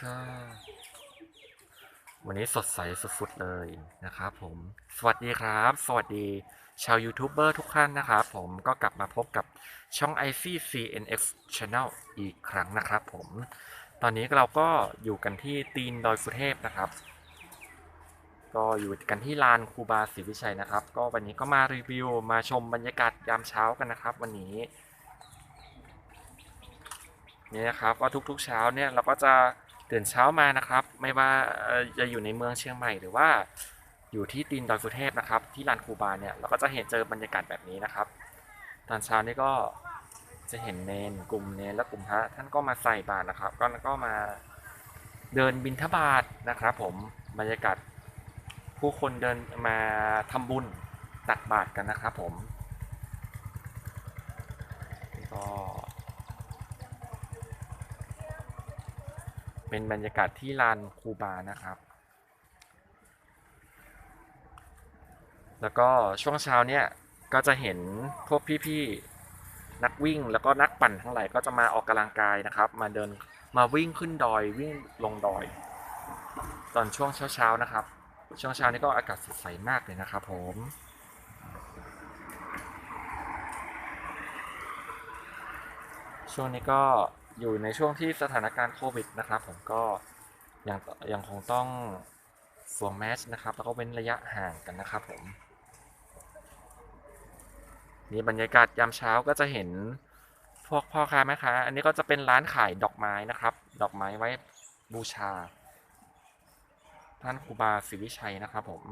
ค่วันนี้สดใสสุดๆเลยนะครับผม สวัสดีครับ สวัสดีชาวยูทูบเบอร์ทุกท่านนะครับผมก็กลับมาพบกับช่อง IC CNX Channel อีกครั้งนะครับผม ตอนนี้เราก็อยู่กันที่ตีนดอยสุเทพนะครับ ก็อยู่กันที่ลานครูบาศรีวิชัยนะครับ ก็วันนี้ก็มารีวิวมาชมบรรยากาศยามเช้ากันนะครับ วันนี้นี่นะครับก็ทุกๆเช้าเนี่ยเราก็จะ ตื่นเช้ามานะครับ ไม่ว่าจะอยู่ในเมืองเชียงใหม่หรือว่าอยู่ที่ตีนดอยสุเทพนะครับ ที่ลานคูบาเนี่ยเราก็จะเห็นเจอบรรยากาศแบบนี้นะครับ ตอนเช้านี่ก็จะเห็นเนนกลุ่มเนนและกลุ่มพระท่านก็มาใส่บาตรนะครับ ก็ก็มาเดินบิณฑบาตนะครับ ผมบรรยากาศผู้คนเดินมาทำบุญตักบาตรกันนะครับ ผมก็ เป็นบรรยากาศที่ลานคูบานะครับ แล้วก็ช่วงเช้าเนี่ยก็จะเห็นพวกพี่ๆนักวิ่งแล้วก็นักปั่นทั้งหลายก็จะมาออกกำลังกายนะครับ มาเดินมาวิ่งขึ้นดอยวิ่งลงดอย ตอนช่วงเช้าๆนะครับ ช่วงเช้านี้ก็อากาศสดใสมากเลยนะครับผมช่วงนี้ก็ อยู่ในช่วงที่สถานการณ์โควิดนะครับผมก็ยังยังคงต้องสวมแมสนะครับ แล้วก็เว้นระยะห่างกันนะครับผมนี่บรรยากาศยามเช้าก็จะเห็นพวกพ่อค้าแม่ค้าอันนี้ก็จะเป็นร้านขายดอกไม้นะครับ ดอกไม้ไว้บูชา ท่านครูบาศรีวิชัยนะครับผม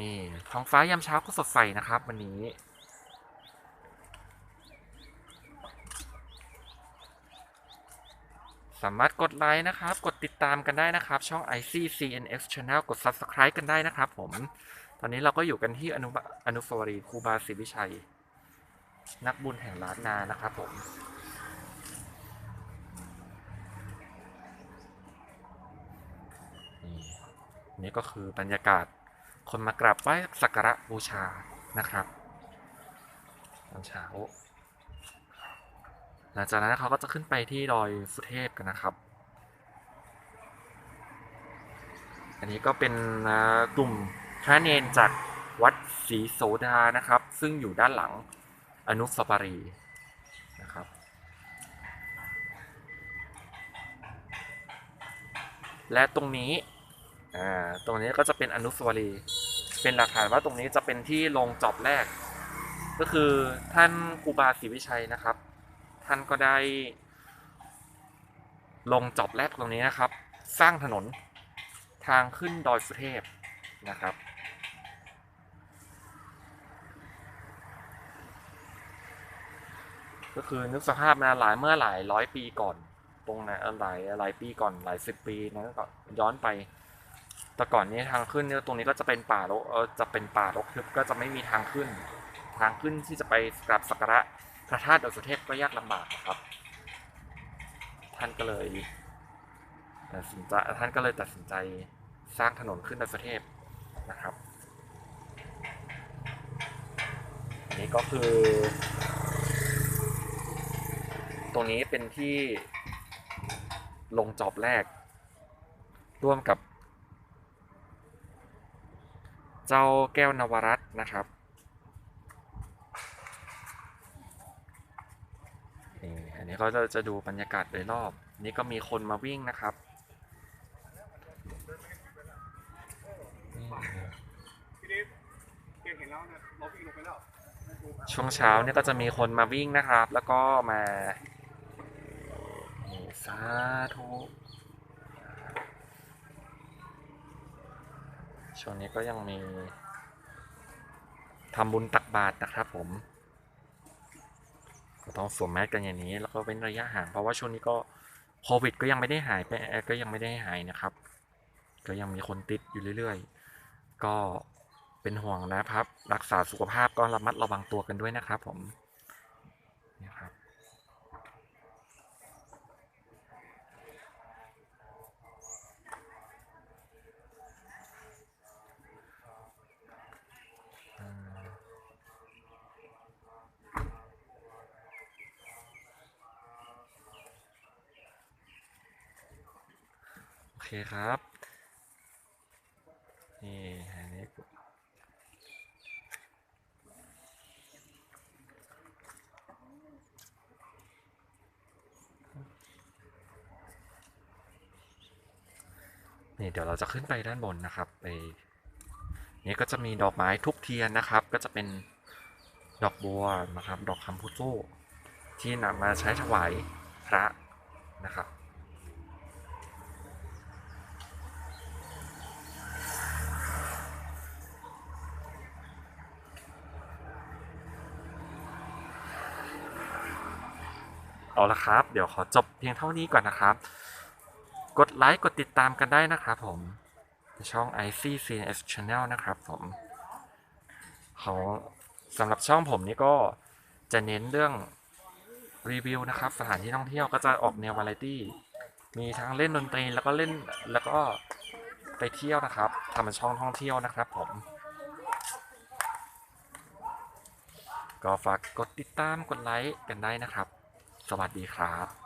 นี่ท้องฟ้ายามเช้าก็สดใสนะครับ วันนี้ สามารถกดไลค์นะครับ กดติดตามกันได้นะครับ ช่อง ICCNX Channel กด Subscribe กันได้นะครับผม ตอนนี้เราก็อยู่กันที่อนุอนุสาวรีย์ครูบาศรีวิชัย นักบุญแห่งล้านนานะครับผมนี่ก็คือบรรยากาศคนมากราบไหว้สักการะบูชานะครับตอนเช้า หลังจากนั้นเขาก็จะขึ้นไปที่ดอยสุเทพกันนะครับ อันนี้ก็เป็นกลุ่มพระเนนจากวัดศรีโสดานะครับ ซึ่งอยู่ด้านหลังอนุสาวรีย์นะครับและตรงนี้ อ่า ตรงนี้ก็จะเป็นอนุสาวรีย์ เป็นหลักฐานว่าตรงนี้จะเป็นที่ลงจอบแรก ก็คือท่านครูบาศรีวิชัยนะครับ ท่านก็ได้ ลงจอบแรกตรงนี้นะครับ สร้างถนนทางขึ้นดอยสุเทพนะครับ ก็คือนึกสภาพนะหลายเมื่อหลายร้อยปีก่อน ตรงนั้นหลายหลายปีก่อนหลายสิบปีนั้นก็ย้อนไป แต่ก่อนนี้ทางขึ้นเนี่ยตรงนี้ก็จะเป็นป่ารกเออจะเป็นป่ารกทึบก็จะไม่มีทางขึ้น ทางขึ้นที่จะไปกราบสักการะ พระธาตุดอยสุเทพก็ยากลำบากนะครับ ท่านก็เลยตัดสินใจท่านก็เลยตัดสินใจสร้างถนนขึ้นดอยสุเทพนะครับอันนี้ก็คือ ตรงนี้เป็นที่ลงจอบแรก ร่วมกับ เจ้าแก้วนวรัตน์นะครับ นี่อันนี้ก็จะจะดูบรรยากาศโดยรอบ นี่ก็มีคนมาวิ่งนะครับช่วงเช้าเนี่ยก็จะมีคนมาวิ่งนะครับ แล้วก็มาสาธุช่วงนี้ก็ยังมีทำบุญตักบาตรนะครับผม ต้องสวมแมสกันอย่างนี้ แล้วก็เว้นระยะห่าง เพราะว่าช่วงนี้ก็โควิดก็ยังไม่ได้หายไปเอ่อก็ยังไม่ได้หายนะครับ ก็ยังมีคนติดอยู่เรื่อยๆ ก็เป็นห่วงนะครับ รักษาสุขภาพก็ระมัดระวังตัวกันด้วยนะครับผม เคครับ นี่อันนี้นี่เดี๋ยวเราจะขึ้นไปด้านบนนะครับไปนี่ก็จะมีดอกไม้ทุกเทียนนะครับ ก็จะเป็นดอกบัวนะครับ ดอกคำพุโตที่นำมาใช้ถวายพระนะครับ เอาละครับ เดี๋ยวขอจบเพียงเท่านี้ก่อนนะครับ กดไลค์กดติดตามกันได้นะครับผมช่อง ICCS Channel นะครับผมของสำหรับช่องผมนี่ก็จะเน้นเรื่องรีวิวนะครับ สถานที่ท่องเที่ยวก็จะออกแนววาไรตี้มีทั้งเล่นดนตรีแล้วก็เล่นแล้วก็ไปเที่ยวนะครับทำเป็นช่องท่องเที่ยวนะครับผม ก็ฝากกดติดตามกดไลค์กันได้นะครับ สวัสดีครับ